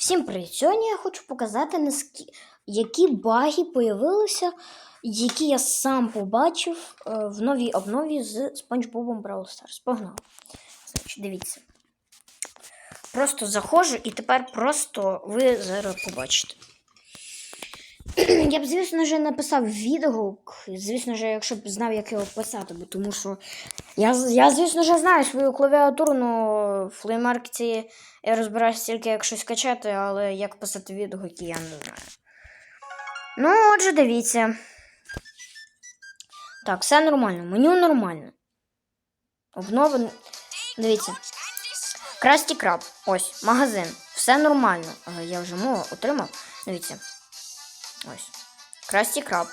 Всім привіт! Сьогодні я хочу показати, які баги появилися, які я сам побачив е, в новій обнові з SpongeBob Brawl Stars. Погнали. Значить, дивіться. Просто заходжу і тепер просто ви зараз побачите. Я б, звісно ж, написав відгук. Звісно ж, якщо б знав, як його писати, бо тому що я, я звісно ж, знаю свою клавіатуру, але в флеймаркеті я розбираюся тільки як щось качати, але як писати відгуки, я не знаю. Ну, отже, дивіться. Так, все нормально. Меню нормально. Обнови. Дивіться. Красті краб. Ось, магазин. Все нормально. Я вже мову отримав. Дивіться. Ось. Красті краб.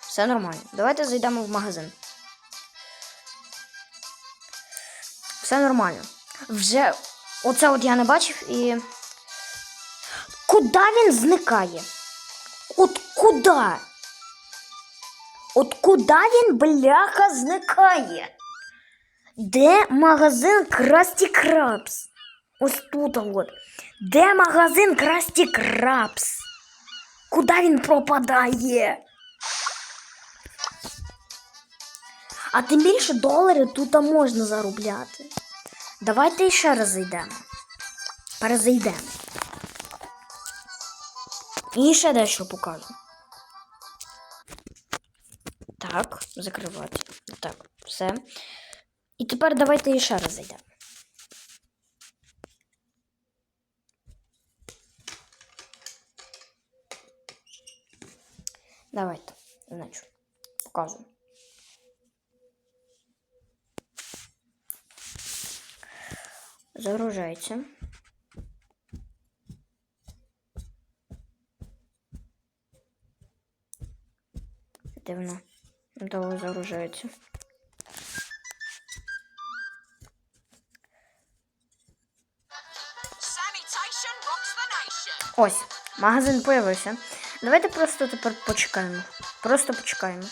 Все нормально. Давайте зайдемо в магазин. Все нормально. Вже оце от я не бачив і. Куди він зникає? От куди? От куди він, бляха, зникає? Де магазин Красті Крабс? Ось тут от. Де магазин Красті Крабс? Куди він пропадає? А тим більше доларів тут можна заробляти. Давайте ще раз зайдемо. Перезайдемо. І ще дещо покажу. Так, закривати. Так, все. І тепер давайте ще раз зайдемо. Давайте, значить, покажу. Загружається. Дивно. Довго загружається. Ось, магазин появився. Давайте просто тепер почекаємо. Просто почекаємо.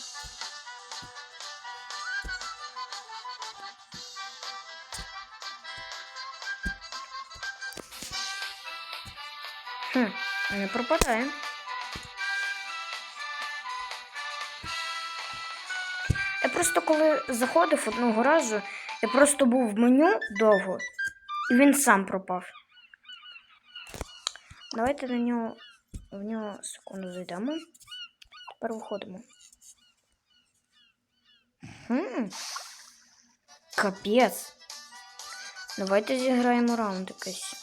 Хм, не пропадає. Я просто коли заходив одного разу, я просто був в меню довго, і він сам пропав. Давайте на нього в нього секунду зайдемо. Тепер виходимо. Хм. Капець. Давайте зіграємо раунд якийсь.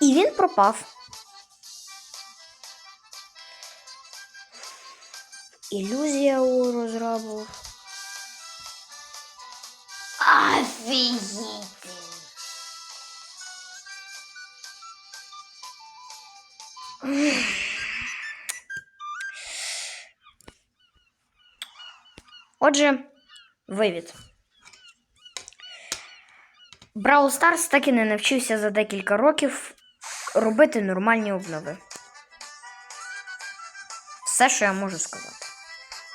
І він пропав. Ілюзія у розрабу. Офигительно. Отже, вивід. Brawl Stars так і не навчився за декілька років робити нормальні обнови. Все, що я можу сказати.